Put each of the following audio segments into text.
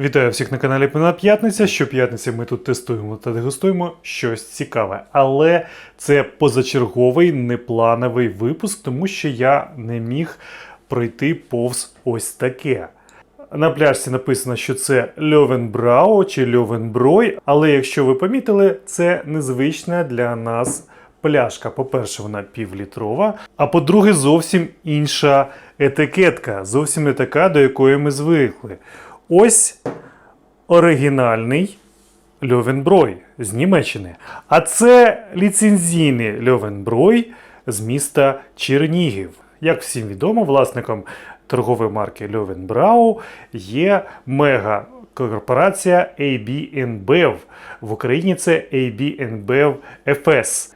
Вітаю всіх на каналі Пина П'ятниця. Щоп'ятниці ми тут тестуємо та дегустуємо щось цікаве. Але це позачерговий неплановий випуск, тому що я не міг пройти повз ось таке. На пляжці написано, що це Льовенбрау чи Льовенброй, але якщо ви помітили, це незвична для нас пляшка. По-перше, вона півлітрова, а по-друге, зовсім інша етикетка, зовсім не така, до якої ми звикли. Ось оригінальний Льовенброй з Німеччини. А це ліцензійний Льовенброй з міста Чернігів. Як всім відомо, власником торгової марки Льовенбрау є мега корпорація AB InBev. В Україні це AB InBev FS.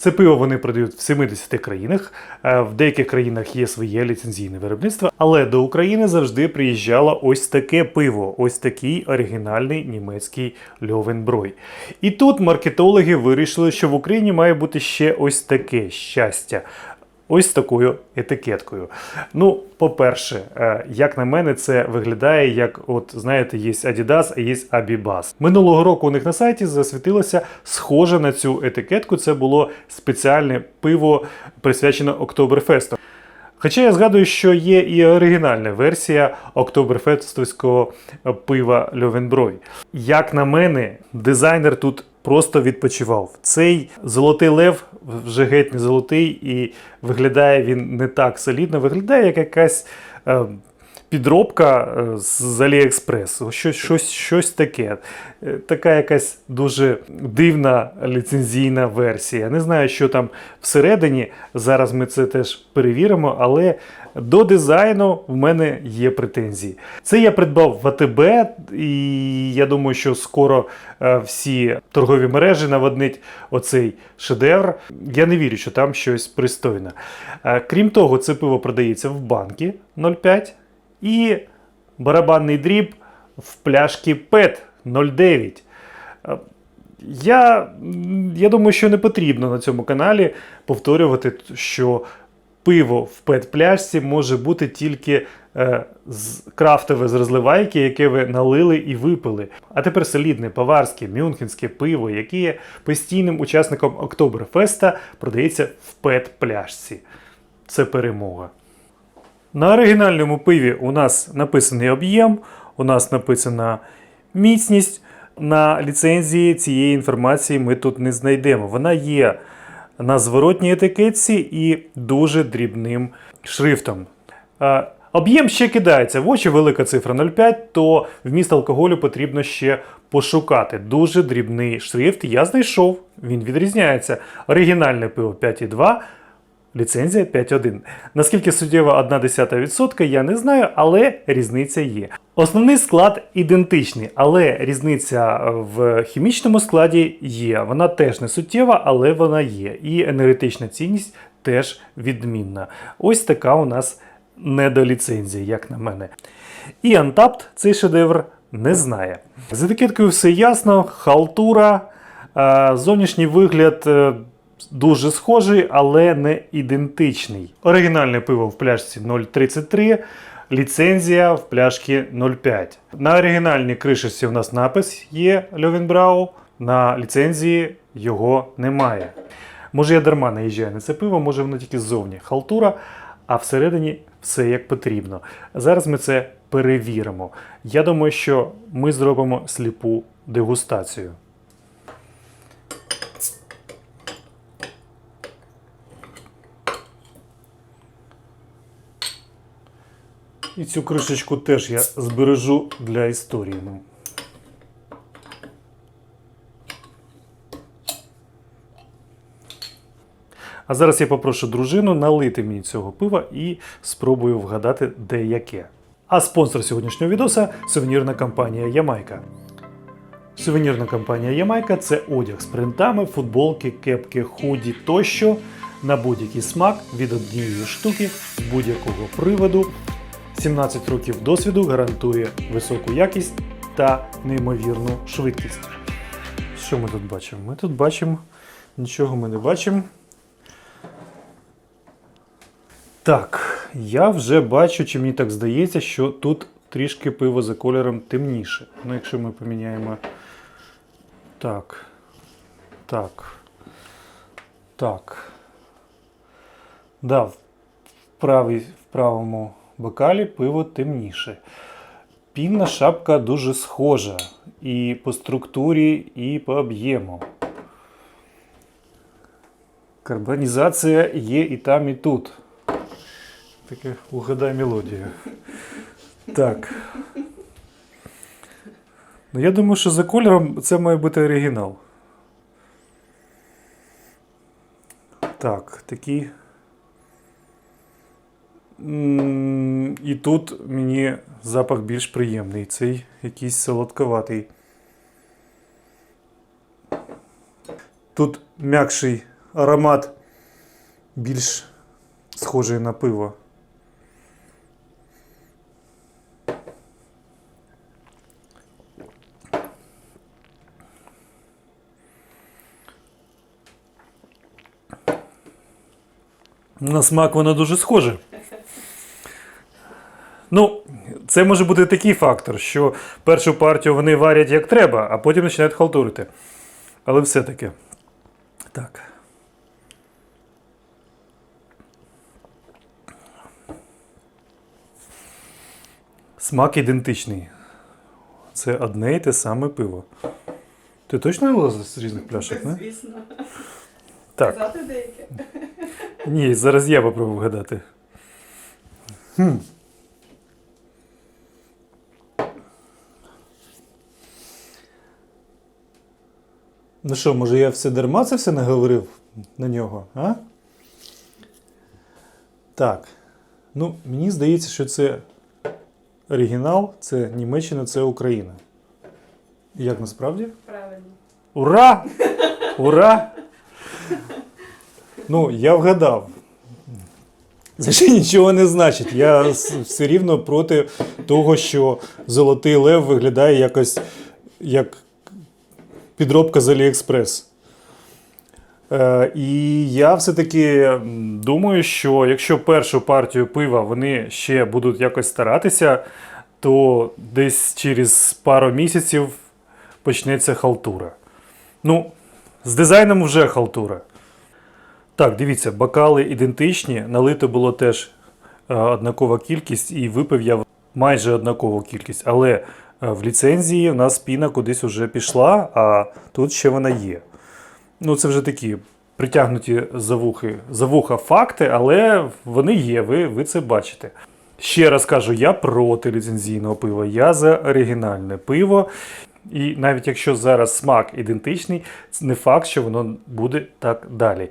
Це пиво вони продають в 70 країнах. Е, В деяких країнах є своє ліцензійне виробництво, але до України завжди приїжджало ось таке пиво, ось такий оригінальний німецький Льовенброй. І тут маркетологи вирішили, що в Україні має бути ще ось таке щастя. Ось такою етикеткою. Ну, по-перше, е, як на мене, це виглядає як, от знаєте, є Adidas, а є Abibas. Минулого року у них на сайті засвітилося схоже на цю етикетку. Це було спеціальне пиво, присвячене Октоберфесту. Хоча я згадую, що є і оригінальна версія Октоберфестовського пива Льовенброй. Як на мене, дизайнер тут просто відпочивав. Цей золотий лев вже геть не золотий, і виглядає він не так солідно, виглядає як якась. Підробка е, з Аліекспрес, щось, щось, щось таке. Е, Така якась дуже дивна ліцензійна версія. Не знаю, що там всередині. Зараз ми це теж перевіримо, але до дизайну в мене є претензії. Це я придбав в АТБ, і я думаю, що скоро е, всі торгові мережі наводнить оцей шедевр. Я не вірю, що там щось пристойне. Крім того, це пиво продається в банки 0,5 і барабанний дріб в пляшки PET 0,9. Е, Я, я думаю, що не потрібно на цьому каналі повторювати, що пиво в пет-пляшці може бути тільки е, з крафтове з розливайки, яке ви налили і випили. А тепер солідне баварське, мюнхенське пиво, яке є постійним учасником Октоберфеста, продається в пет-пляшці. Це перемога. На оригінальному пиві у нас написаний об'єм, у нас написана міцність. На ліцензії цієї інформації ми тут не знайдемо. Вона є на зворотній етикетці і дуже дрібним шрифтом. Об'єм ще кидається в очі, велика цифра 0,5, то вміст алкоголю потрібно ще пошукати. Дуже дрібний шрифт. Я знайшов, він відрізняється. Оригінальне пиво 5,2, ліцензія 5.1. Наскільки суттєва 1,1% я не знаю, але різниця є. Основний склад ідентичний, але різниця в хімічному складі є. Вона теж не суттєва, але вона є. І енергетична цінність теж відмінна. Ось така у нас недоліцензія, як на мене. І Untapped цей шедевр не знає. З етикеткою все ясно, халтура, е, зовнішній вигляд. Дуже схожий, але не ідентичний. Оригінальне пиво в пляшці 0,33, ліцензія в пляшці 0,5. На оригінальній кришечці у нас напис є Льовенбрау, на ліцензії його немає. Може, я дарма наїжджаю на це пиво, може воно тільки ззовні халтура, а всередині все як потрібно. Зараз ми це перевіримо. Я думаю, що ми зробимо сліпу дегустацію. І цю кришечку теж я збережу для історії. А зараз я попрошу дружину налити мені цього пива і спробую вгадати, де яке. А спонсор сьогоднішнього відоса сувенірна компанія Ямайка. Сувенірна компанія Ямайка це одяг з принтами, футболки, кепки, худі тощо на будь-який смак від однієї штуки будь-якого приводу. 17 років досвіду гарантує високу якість та неймовірну швидкість. Що ми тут бачимо? Ми тут бачимо, нічого ми не бачимо. Так, я вже бачу, чи мені так здається, що тут трішки пиво за кольором темніше. Ну, якщо ми поміняємо так. Так. Так. Да, в, правій, в правому бокалі пиво темніше. Пінна шапка дуже схожа і по структурі, і по об'єму. Карбонізація є і там, і тут. Таке угадай мелодію. Так. Ну, я думаю, що за кольором це має бути оригінал. Так, такий. І тут мені запах більш приємний. Цей якийсь солодковатий. Тут м'якший аромат, більш схожий на пиво. На смак воно дуже схоже. Ну, це може бути такий фактор, що першу партію вони варять як треба, а потім починають халтурити. Але все-таки. Так. Смак ідентичний. Це одне і те саме пиво. Ти точно його з різних пляшок, не? Звісно. Так. Казати деяке. Ні, зараз я попробую вгадати. Хм. Ну що, може я все дарма це все наговорив на нього, а? Так. Ну, мені здається, що це оригінал, це Німеччина, це Україна. Як насправді? Правильно. Ура! Ура! Ну, я вгадав. Це ще нічого не значить. Я все рівно проти того, що Золотий Лев виглядає якось як підробка з Аліекспрес. Е, і я все-таки думаю, що якщо першу партію пива вони ще будуть якось старатися, то десь через пару місяців почнеться халтура. Ну, з дизайном вже халтура. Так, дивіться, бокали ідентичні, налито було теж е, однакова кількість, і випив я майже однакову кількість. Але в ліцензії в нас піна кудись вже пішла, а тут ще вона є. Ну, це вже такі притягнуті за, вухи, за вуха факти, але вони є, ви, ви це бачите. Ще раз кажу, я проти ліцензійного пива, я за оригінальне пиво. І навіть якщо зараз смак ідентичний, це не факт, що воно буде так далі.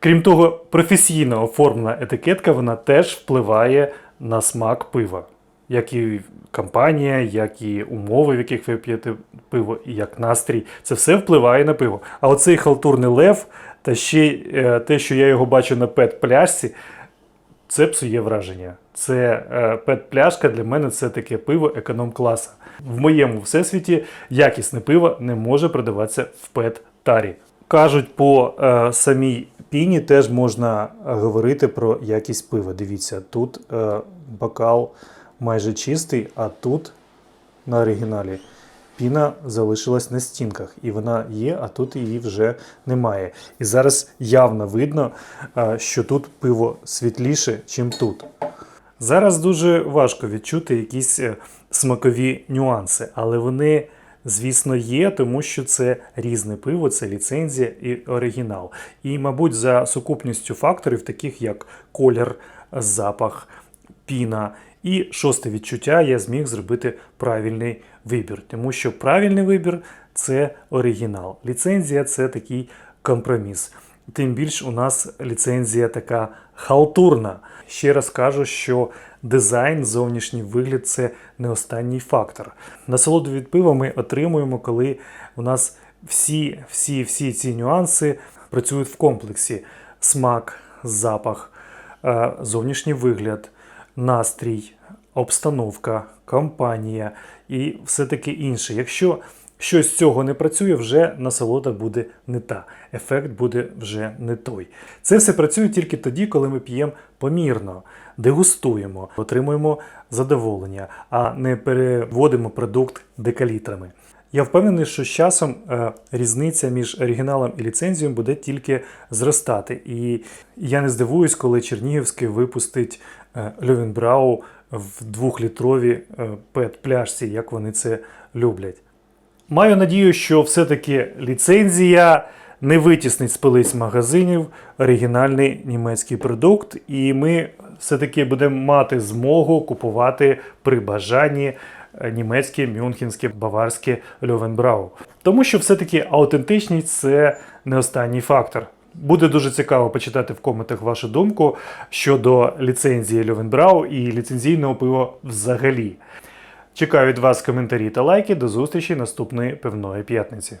Крім того, професійно оформлена етикетка вона теж впливає на смак пива. Як і компанія, як і умови, в яких ви п'єте пиво, і як настрій, це все впливає на пиво. А оцей халтурний лев, та ще е, те, що я його бачу на пет-пляшці, це псує враження. Це е, пет-пляшка для мене це таке пиво економ-класа. В моєму всесвіті якісне пиво не може продаватися в пет-тарі. Кажуть, по е, самій піні теж можна говорити про якість пива. Дивіться, тут е, бокал майже чистий, а тут на оригіналі піна залишилась на стінках, і вона є, а тут її вже немає. І зараз явно видно, що тут пиво світліше, чим тут. Зараз дуже важко відчути якісь е, смакові нюанси, але вони, звісно, є, тому що це різне пиво, це ліцензія і оригінал. І, мабуть, за сукупністю факторів, таких як колір, запах, піна і шосте відчуття, я зміг зробити правильний вибір, тому що правильний вибір це оригінал. Ліцензія це такий компроміс. Тим більш у нас ліцензія така халтурна. Ще раз кажу, що дизайн, зовнішній вигляд це не останній фактор. Насолоду від пива ми отримуємо, коли у нас всі, всі, всі ці нюанси працюють в комплексі: смак, запах, е, зовнішній вигляд, настрій, обстановка, компанія і все таке інше. Якщо щось цього не працює, вже насолода буде не та, ефект буде вже не той. Це все працює тільки тоді, коли ми п'ємо помірно, дегустуємо, отримуємо задоволення, а не переводимо продукт декалітрами. Я впевнений, що з часом е, різниця між оригіналом і ліцензією буде тільки зростати. І я не здивуюсь, коли Чернігівський випустить е, Льовінбрау в двохлітровій е, пет-пляшці, як вони це люблять. Маю надію, що все-таки ліцензія не витіснить з полиць магазинів оригінальний німецький продукт, і ми все-таки будемо мати змогу купувати при бажанні е, німецьке, мюнхенське, баварське Льовенбрау. Тому що все-таки аутентичність це не останній фактор. Буде дуже цікаво почитати в коментах вашу думку щодо ліцензії Льовенбрау і ліцензійного пива взагалі. Чекаю від вас коментарі та лайки. До зустрічі наступної пивної п'ятниці.